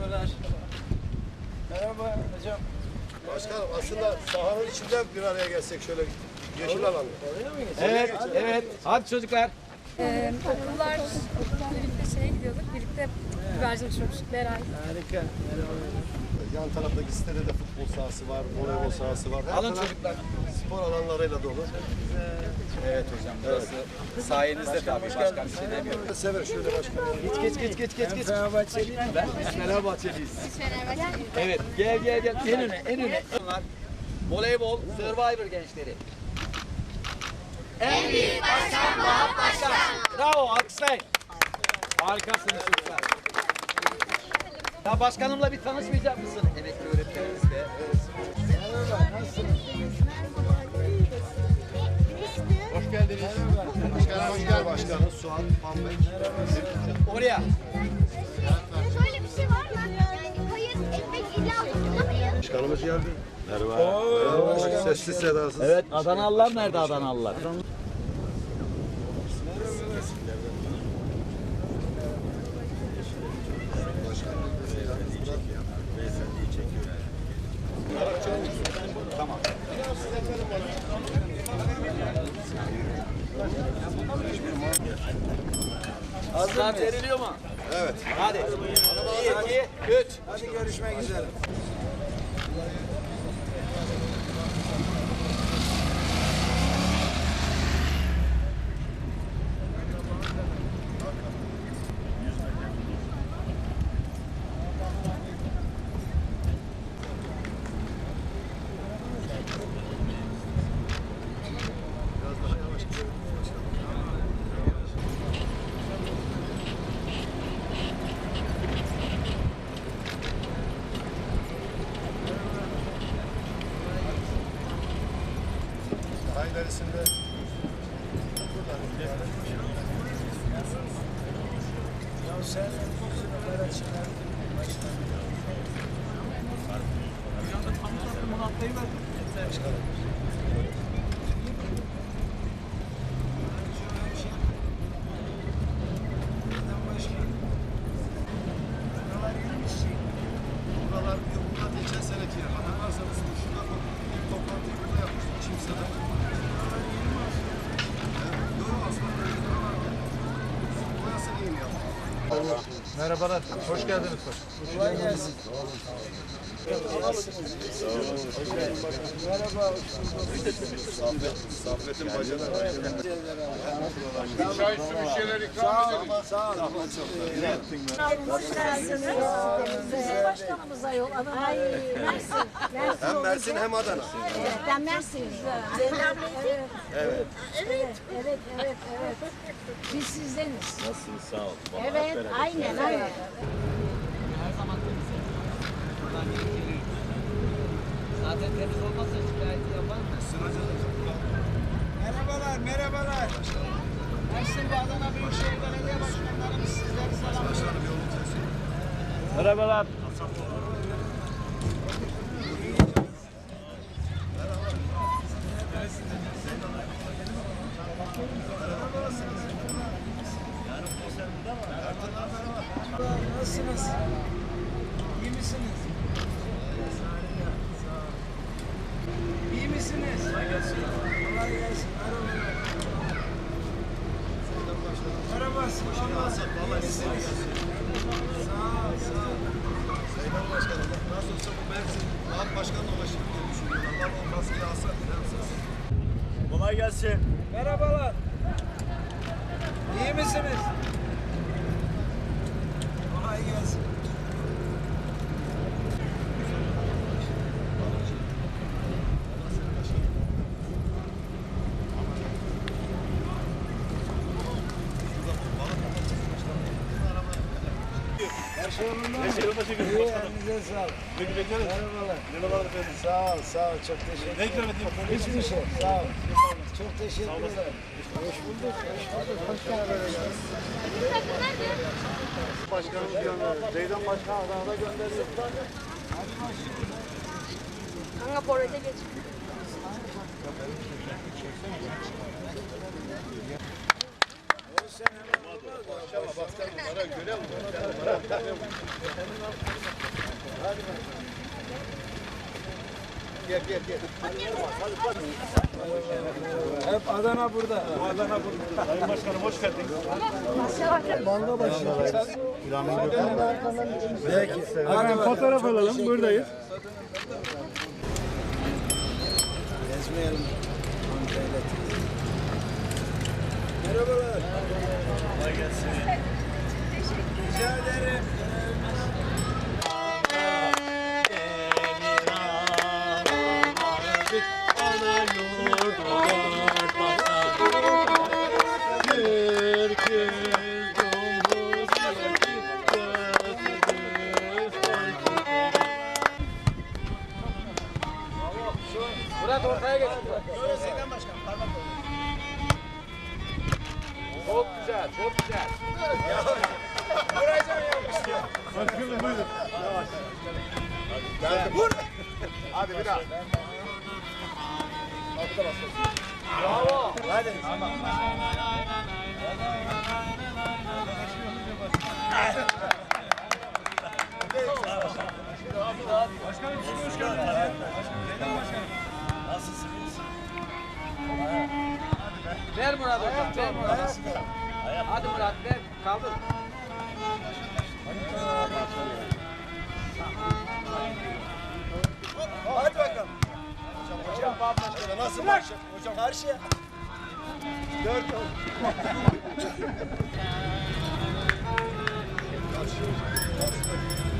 Merhabalar. Merhaba hocam. Başkanım aslında sahanın içinde bir araya gelsek şöyle yeşil alan. Evet, evet. Hadi çocuklar. Ee, okullar, okullarla birlikte şeye gidiyorduk. Birlikte güvercin uçurmuştuk Beray. Harika. Yan taraftaki sitede de futbol sahası var, voleybol sahası var. Her Alın taraf çocuklar. Spor alanlarıyla dolu. Evet hocam. Burası sayenizde tabii. Başka bir şey demiyorum. Sever şöyle başkanım. Geç geç geç geç geç geç. Fenerbahçeli Ben biz Fenerbahçeliyiz. Evet gel gel gel. En öne en öne. Bunlar voleybol Survivor gençleri. En büyük başkan Vahap Başkan. Bravo alkışlayın. Harikasınız çocuklar. Ya başkanımla bir tanışmayacak mısın? Emekli öğretmenimizle. Hoş geldiniz. Başkanım hoş geldin. Başkanım Suat Pambek. Oraya. Şöyle bir şey var mı? Yani hayır ekmek illa ısıtılmıyor. Başkanımız geldi. Merhaba. Sessiz sedasız. Evet Adanalılar nerede Adanalılar? Hazır veriliyor mu? Evet. Hadi. Bir, iki, üç. Hadi görüşmek üzere. İlerisinde. Ya sen sınıflara çıkar. Buralar bunlar geçen seneki yer. Hatırlarsanız şurada ilk toplantıyı burada yapmıştık. Çimsa'da. Yok aslında burası iyi mi yaptı? Merhabalar, hoş geldiniz. Kolay gelsin. Merhaba. Saffet'in bacana. Çay su bir şeyler ikram edelim. Sağ olun. Hoş geldiniz. Başkanımıza yol. Ay, Mersin. Mersin Hem Mersin hem Adana. Evet, ben Mersin'im. Evet. Evet. Evet, evet, evet, evet. Biz sizdeniz. Nasılsınız? Sağ ol. Evet, aynen. Her zaman temiz. Buradan gerekirli. Zaten temiz olmazsa şikayeti yapar mı? Merhabalar, merhabalar. Mersin ve Adana Büyükşehir Belediye Başkanlarımız sizleri selamlıyor. Merhabalar. Nasılsınız? İyi misiniz? Harika, sağ olun. İyi misiniz? Kolay gelsin. Kolay gelsin. Merhaba. Merhaba. Merhaba. İyi misiniz? Sağ ol, sağ ol. Sayın Başkanım nasıl olsa bu Mersin Rahat Başkan'la ulaşır diye düşünüyorum. Allah o maskeyi bile alsak. Kolay gelsin. Merhabalar. İyi misiniz? Kolay gelsin. Elinize sağlık. Merhabalar. Merhabalar efendim. Sağ ol, sağ ol. Çok teşekkür ederim. Hiçbir şey. Sağ ol. Çok teşekkür ederim. Hoş bulduk. Hoş bulduk. Hoş geldiniz. Başkanımız gönderdi. Zeydan Başkan Adana'da gönderdi. Kanka Bora'da geç. Gel gel gel. Hep Adana burada. Adana burada. Sayın Başkanım hoş geldiniz. Peki. Hemen fotoğraf alalım. Buradayız. Gezmeyelim. Merhabalar. Kolay gelsin. Ver Murat hocam, ver Murat. Hadi Murat ver, kaldır. Hadi bakalım. Hocam nasıl başladı? Hocam Karşıya. Dört oldu.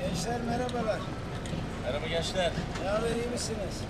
Gençler merhabalar. Merhaba gençler. Ne haber iyi misiniz?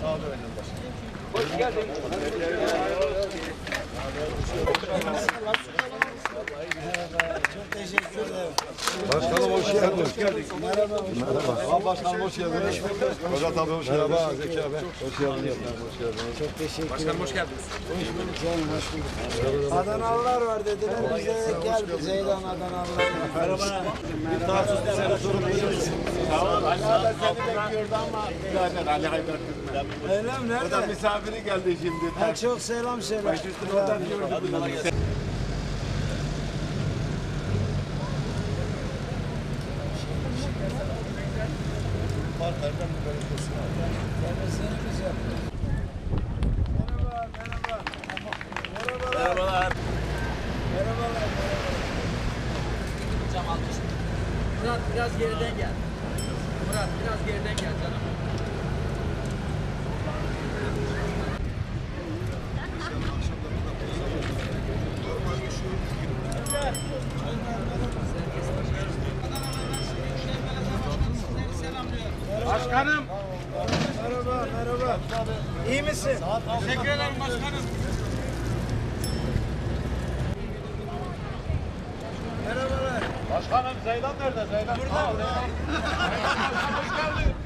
sağ olun Eylül Başkanım. Hoş geldin. Çok teşekkür ederim. Başkanım hoş geldin. Hoş geldin. Merhaba. Merhaba. Başkanım hoş geldiniz. Hoca tabii hoş geldin. Merhaba Zeki abi. Hoş geldiniz. Hoş geldiniz. Çok teşekkür Başkanım hoş geldiniz. Hoş bulduk canım, hoş bulduk. Adanalılar var dediler, biz de gel bir Zeydan Adanalılar. Merhaba. Bir tartışma seni sorun değil. Sağ ol. Ali abi seni bekliyordu ama birader Ali Haydar. Öyle mi? Nerede? misafiri geldi şimdi. Ha, çok selam söyle. Başüstüne oradan gördüm. Temizliğini biz yapıyoruz. Merhaba, merhaba. Merhabalar. Merhabalar. Merhabalar, merhaba. Hocam alkış. Murat biraz geriden gel. Murat biraz geriden gel canım. Başkanım. Merhaba, merhaba. İyi misin? Teşekkür ederim başkanım. Merhabalar. Başkanım Zeydan nerede? Zeydan burada.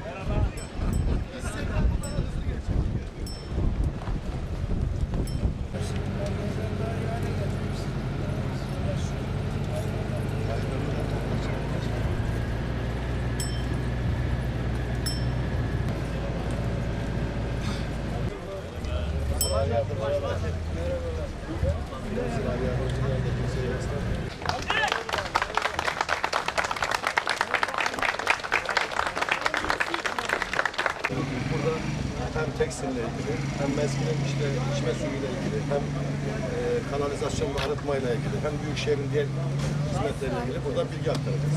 Burada hem tekstille ilgili, hem meskinin işte içme suyuyla ilgili, hem e, kanalizasyon ve arıtmayla ilgili, hem Büyükşehir'in diğer hizmetleriyle ilgili burada bilgi aktaracağız.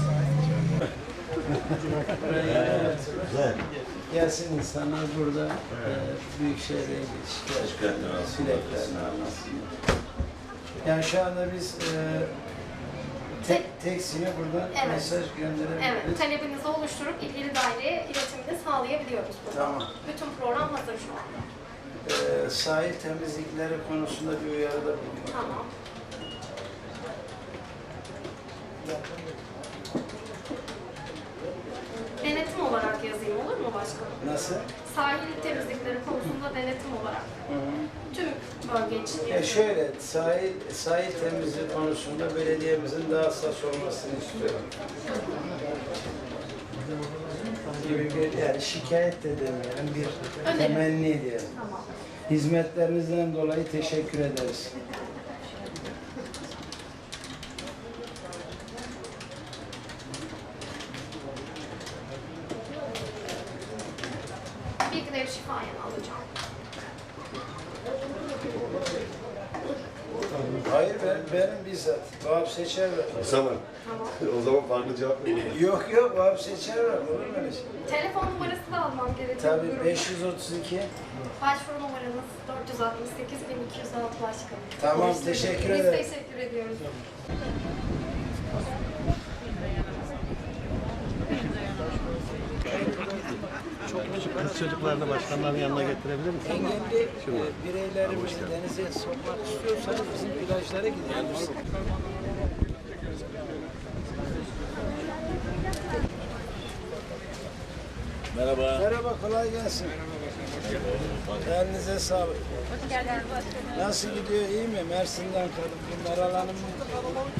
Gelsin insanlar burada e, büyük şikayetlerini, dileklerini anlatsınlar. Yani şu anda biz e, tek, teksine buradan Evet. mesaj gönderebiliriz. Evet, talebinizi oluşturup ilgili daireye iletimini sağlayabiliyoruz burada. Tamam. Bütün program hazır şu anda. E, sahil temizlikleri konusunda bir uyarıda bulunuyor. Tamam. Denetim olarak yazayım olur mu başkanım? Nasıl? sahil temizlikleri konusunda denetim olarak tüm bölge için E şöyle, sahil, sahil temizliği konusunda belediyemizin daha hassas olmasını istiyorum. Gibi bir yani şikayet de demeyelim, bir temenni diyelim. Hizmetlerinizden dolayı teşekkür ederiz. Şifayen alacağım. Hayır ben, benim bizzat. Vahap Seçer var. O zaman, o zaman farklı cevap veriyorum. Yok yok Vahap Seçer var. Olur mu öyle şey? Telefon numarası da almam gerekiyor. Tabii 532. Başvuru numaranız 468 1206 başkanım. Tamam teşekkür Biz ederim. teşekkür ediyoruz. Çocuklarını başkanların yanına getirebilir misin? Engelli e, bireylerimizi denize sokmak istiyorsanız bizim plajlara gidiyoruz. Merhaba. Merhaba, kolay gelsin. Elinize sağlık. Nasıl gidiyor, iyi mi? Mersin'den kadın. Bu Meral Hanım'ın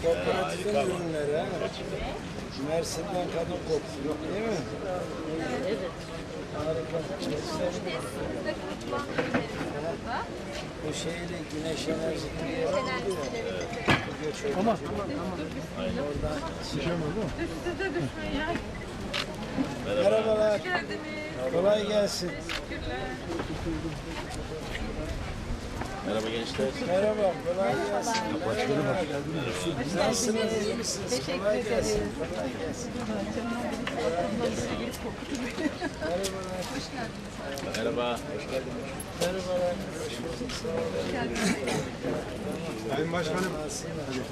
kooperatifin ürünleri ha. Mersin'den kadın kokuyor, değil mi? Evet. Bu şeyle güneş enerjisi diye Ama oradan Merhabalar. Kolay gelsin. Merhaba gençler. Merhaba, kolay gelsin. Merhaba. Nasılsınız, iyi misiniz? Kolay gelsin. Kolay gelsin. Merhaba. Merhabalar. Hoş bulduk. Sağ olun. Sayın Başkanım,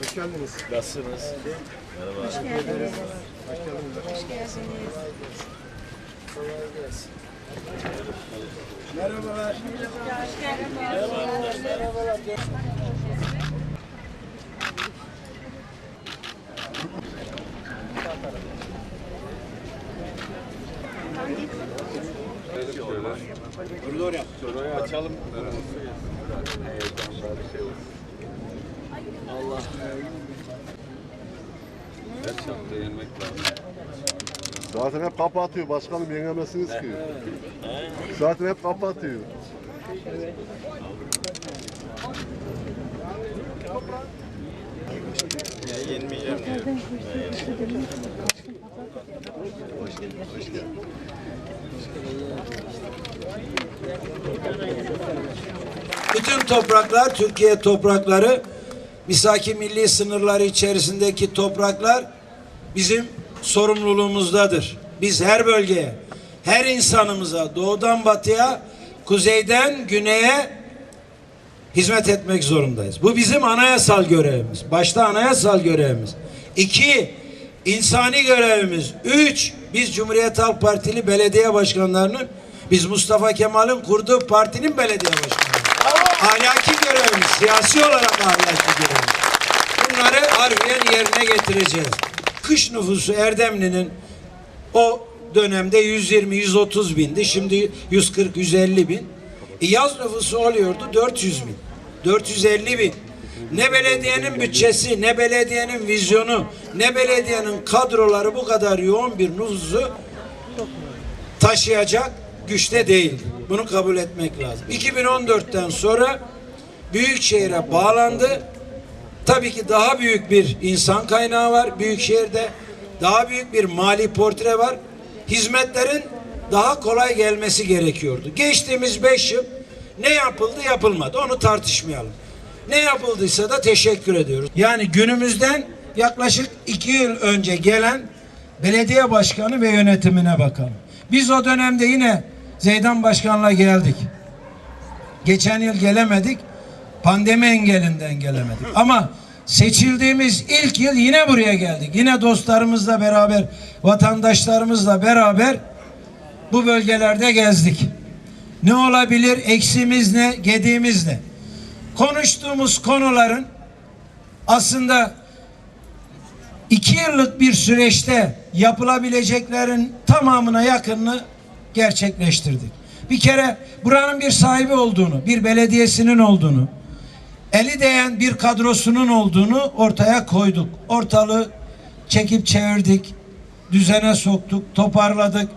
hoş geldiniz. Nasılsınız? Merhaba. Kolay gelsin. Merhabalar. Merhabalar. Merhabalar. Şurayı açalım. Zaten hep kapatıyor başkanım yenemezsiniz ki. Zaten hep kapatıyor. Yenmeyeceğim diyor. Bütün topraklar, Türkiye toprakları, misaki milli sınırları içerisindeki topraklar bizim sorumluluğumuzdadır. Biz her bölgeye, her insanımıza, doğudan batıya, kuzeyden güneye hizmet etmek zorundayız. Bu bizim anayasal görevimiz. Başta anayasal görevimiz. İki, insani görevimiz. Üç, biz Cumhuriyet Halk Partili belediye başkanlarının, biz Mustafa Kemal'in kurduğu partinin belediye başkanları. Ahlaki görevimiz, siyasi olarak ahlaki görevimiz. Bunları harfiyen yerine getireceğiz. Kış nüfusu Erdemli'nin o dönemde 120-130 bindi. Şimdi 140-150 bin. E yaz nüfusu oluyordu 400 bin. 450 bin. Ne belediyenin bütçesi, ne belediyenin vizyonu, ne belediyenin kadroları bu kadar yoğun bir nüfusu taşıyacak güçte değildi. Bunu kabul etmek lazım. 2014'ten sonra Büyükşehir'e bağlandı. Tabii ki daha büyük bir insan kaynağı var Büyükşehir'de. Daha büyük bir mali portre var. Hizmetlerin daha kolay gelmesi gerekiyordu. Geçtiğimiz beş yıl ne yapıldı yapılmadı onu tartışmayalım. Ne yapıldıysa da teşekkür ediyoruz. Yani günümüzden yaklaşık iki yıl önce gelen belediye başkanı ve yönetimine bakalım. Biz o dönemde yine Zeydan Başkan'la geldik. Geçen yıl gelemedik. Pandemi engelinden gelemedik. Ama seçildiğimiz ilk yıl yine buraya geldik. Yine dostlarımızla beraber, vatandaşlarımızla beraber bu bölgelerde gezdik. Ne olabilir? Eksimiz ne? Gediğimiz ne? Konuştuğumuz konuların aslında iki yıllık bir süreçte yapılabileceklerin tamamına yakınını gerçekleştirdik. Bir kere buranın bir sahibi olduğunu, bir belediyesinin olduğunu, eli değen bir kadrosunun olduğunu ortaya koyduk. Ortalığı çekip çevirdik, düzene soktuk, toparladık.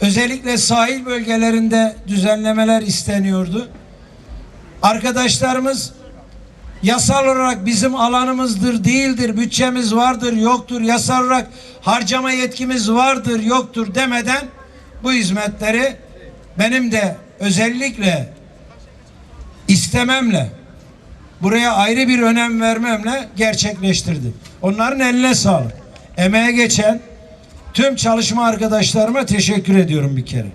Özellikle sahil bölgelerinde düzenlemeler isteniyordu. Arkadaşlarımız yasal olarak bizim alanımızdır, değildir, bütçemiz vardır, yoktur, yasal olarak harcama yetkimiz vardır, yoktur demeden bu hizmetleri benim de özellikle istememle buraya ayrı bir önem vermemle gerçekleştirdi. Onların eline sağlık. Emeğe geçen tüm çalışma arkadaşlarıma teşekkür ediyorum bir kere.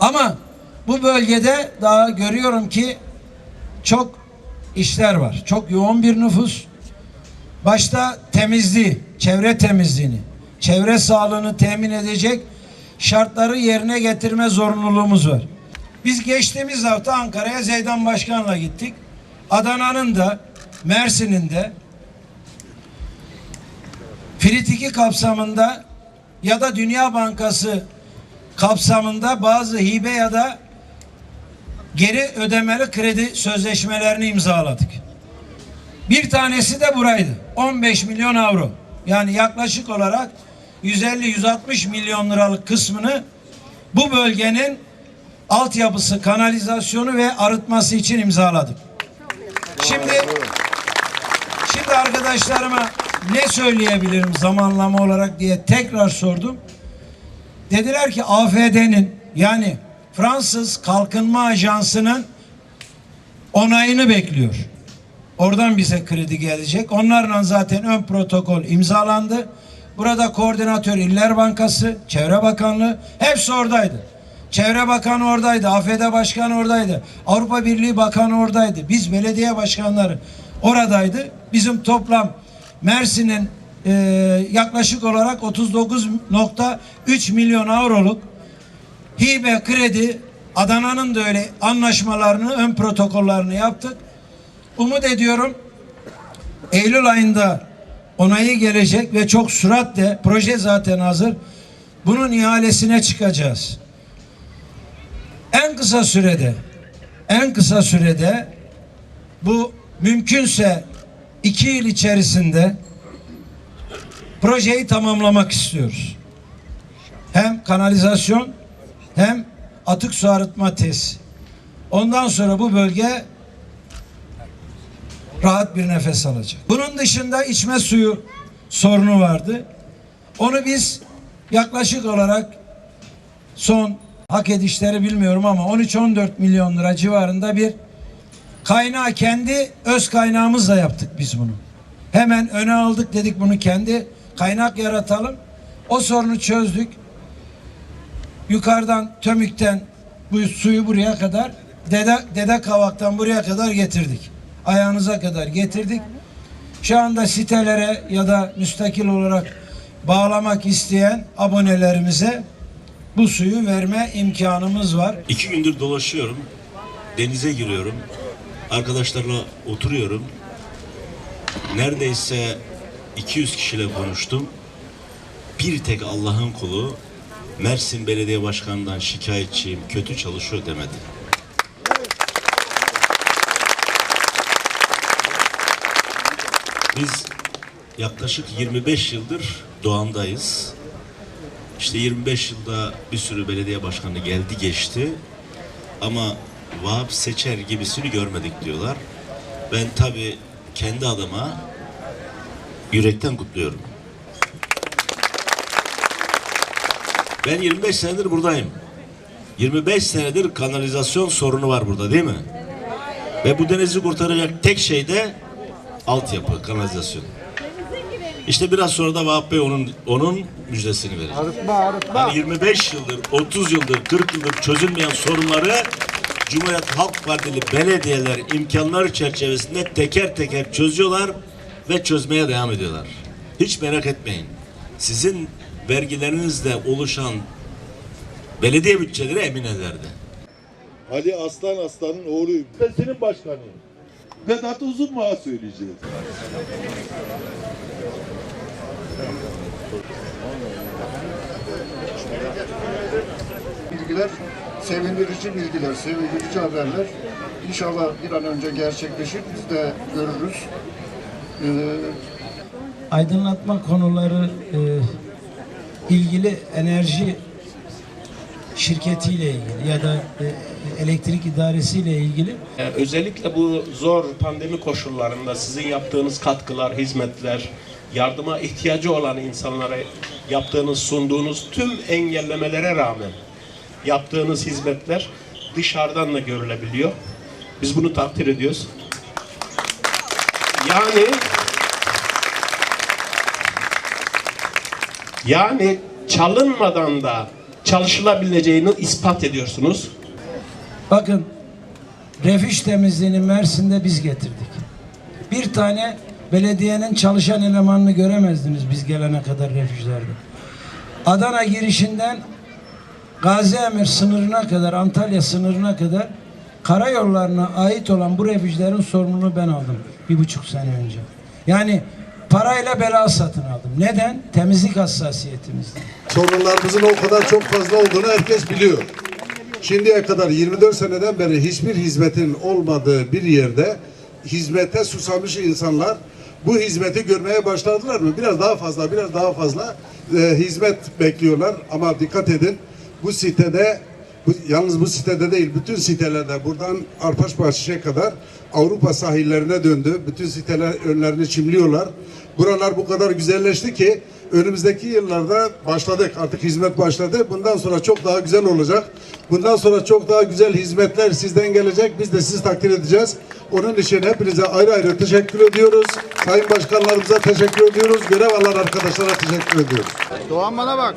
Ama bu bölgede daha görüyorum ki çok işler var. Çok yoğun bir nüfus. Başta temizliği, çevre temizliğini, çevre sağlığını temin edecek şartları yerine getirme zorunluluğumuz var. Biz geçtiğimiz hafta Ankara'ya Zeydan Başkan'la gittik. Adana'nın da Mersin'in de Fritiki kapsamında ya da Dünya Bankası kapsamında bazı hibe ya da geri ödemeli kredi sözleşmelerini imzaladık. Bir tanesi de buraydı. 15 milyon avro. Yani yaklaşık olarak 150-160 milyon liralık kısmını bu bölgenin altyapısı, kanalizasyonu ve arıtması için imzaladık. Şimdi şimdi arkadaşlarıma ne söyleyebilirim zamanlama olarak diye tekrar sordum. Dediler ki AFD'nin yani Fransız Kalkınma Ajansı'nın onayını bekliyor. Oradan bize kredi gelecek. Onlarla zaten ön protokol imzalandı. Burada koordinatör İller Bankası, Çevre Bakanlığı hepsi oradaydı. Çevre Bakanı oradaydı, AFD Başkanı oradaydı, Avrupa Birliği Bakanı oradaydı. Biz belediye başkanları oradaydı. Bizim toplam Mersin'in e, yaklaşık olarak 39.3 milyon avroluk hibe kredi Adana'nın da öyle anlaşmalarını ön protokollarını yaptık. Umut ediyorum Eylül ayında onayı gelecek ve çok süratle proje zaten hazır. Bunun ihalesine çıkacağız. En kısa sürede en kısa sürede bu mümkünse iki yıl içerisinde projeyi tamamlamak istiyoruz. Hem kanalizasyon hem atık su arıtma tesisi. Ondan sonra bu bölge rahat bir nefes alacak. Bunun dışında içme suyu sorunu vardı. Onu biz yaklaşık olarak son hak edişleri bilmiyorum ama 13-14 milyon lira civarında bir kaynağı kendi öz kaynağımızla yaptık biz bunu. Hemen öne aldık dedik bunu kendi kaynak yaratalım. O sorunu çözdük. Yukarıdan Tömük'ten bu suyu buraya kadar Dede, Dede Kavak'tan buraya kadar getirdik. Ayağınıza kadar getirdik. Şu anda sitelere ya da müstakil olarak bağlamak isteyen abonelerimize bu suyu verme imkanımız var. İki gündür dolaşıyorum. Denize giriyorum. Arkadaşlarla oturuyorum. Neredeyse 200 kişiyle konuştum. Bir tek Allah'ın kulu Mersin Belediye Başkanı'ndan şikayetçiyim, kötü çalışıyor demedi. Biz yaklaşık 25 yıldır Doğan'dayız. İşte 25 yılda bir sürü belediye başkanı geldi geçti. Ama Vahap Seçer gibisini görmedik diyorlar. Ben tabii kendi adıma yürekten kutluyorum. Ben 25 senedir buradayım. 25 senedir kanalizasyon sorunu var burada değil mi? Ve bu denizi kurtaracak tek şey de altyapı, kanalizasyon. İşte biraz sonra da Vahap Bey onun onun müjdesini verecek. Hani 25 yıldır, 30 yıldır, 40 yıldır çözülmeyen sorunları Cumhuriyet Halk Partili belediyeler imkanları çerçevesinde teker teker çözüyorlar ve çözmeye devam ediyorlar. Hiç merak etmeyin. Sizin vergilerinizle oluşan belediye bütçeleri emin ellerde. Ali Aslan Aslan'ın oğluyum. Ben senin başkanıyım. Vedat Uzunmağa söyleyeceğiz. Bilgiler, sevindirici bilgiler, sevindirici haberler. İnşallah bir an önce gerçekleşir, biz de görürüz. Ee, aydınlatma konuları e, ilgili enerji şirketiyle ilgili ya da e, elektrik idaresiyle ilgili Ee, Özellikle bu zor pandemi koşullarında sizin yaptığınız katkılar, hizmetler, yardıma ihtiyacı olan insanlara yaptığınız, sunduğunuz tüm engellemelere rağmen yaptığınız hizmetler dışarıdan da görülebiliyor. Biz bunu takdir ediyoruz. Yani yani çalınmadan da çalışılabileceğini ispat ediyorsunuz. Bakın refüj temizliğini Mersin'de biz getirdik. Bir tane belediyenin çalışan elemanını göremezdiniz biz gelene kadar refüjlerde. Adana girişinden Gazi Emir sınırına kadar, Antalya sınırına kadar karayollarına ait olan bu refüjlerin sorumluluğunu ben aldım bir buçuk sene önce. Yani parayla bela satın aldım. Neden? Temizlik hassasiyetimizden. Sorunlarımızın o kadar çok fazla olduğunu herkes biliyor. Şimdiye kadar 24 seneden beri hiçbir hizmetin olmadığı bir yerde hizmete susamış insanlar bu hizmeti görmeye başladılar mı? Biraz daha fazla, biraz daha fazla e, hizmet bekliyorlar. Ama dikkat edin bu sitede bu, yalnız bu sitede değil, bütün sitelerde buradan Arpaşbahçe'ye kadar Avrupa sahillerine döndü. Bütün siteler önlerini çimliyorlar. Buralar bu kadar güzelleşti ki önümüzdeki yıllarda başladık. Artık hizmet başladı. Bundan sonra çok daha güzel olacak. Bundan sonra çok daha güzel hizmetler sizden gelecek. Biz de sizi takdir edeceğiz. Onun için hepinize ayrı ayrı teşekkür ediyoruz. Sayın başkanlarımıza teşekkür ediyoruz. Görev alan arkadaşlara teşekkür ediyoruz. Doğan bana bak.